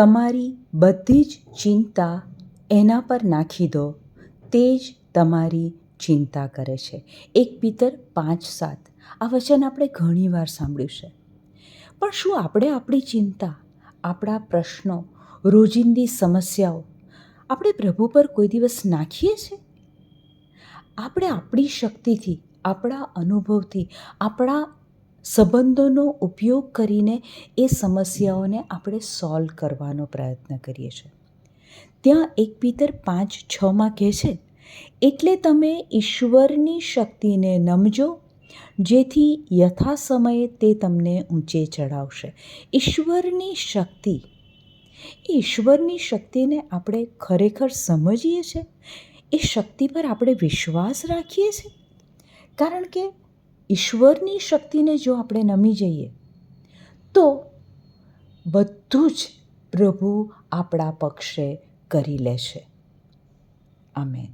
તમારી બધી જ ચિંતા એના પર નાખી દો. તે જ તમારી ચિંતા કરે છે. એક પિતર પાંચ સાત. આ વચન આપણે ઘણીવાર સાંભળ્યું છે. પણ શું આપણે આપણી ચિંતા, આપણા પ્રશ્નો, રોજિંદી સમસ્યાઓ આપણે પ્રભુ પર કોઈ દિવસ નાખીએ છીએ આપણે આપણી શક્તિથી, આપણા અનુભવથી, આપણા સંબંધોનો ઉપયોગ કરીને એ સમસ્યાઓને આપણે સોલ્વ કરવાનો પ્રયત્ન કરીએ છીએ. ત્યાં એક પિતર પાંચ છમાં કહે છે, એટલે તમે ઈશ્વરની શક્તિને નમજો, જેથી યથા સમયે તે તમને ઊંચે ચડાવશે ઈશ્વરની શક્તિ ઈશ્વરની શક્તિને આપણે ખરેખર સમજીએ છીએ? એ શક્તિ પર આપણે વિશ્વાસ રાખીએ છીએ? કારણ કે ઈશ્વરની શક્તિને જો આપણે નમી જઈએ, તો બધું જ પ્રભુ આપણા પક્ષે કરી લેશે. આમેન.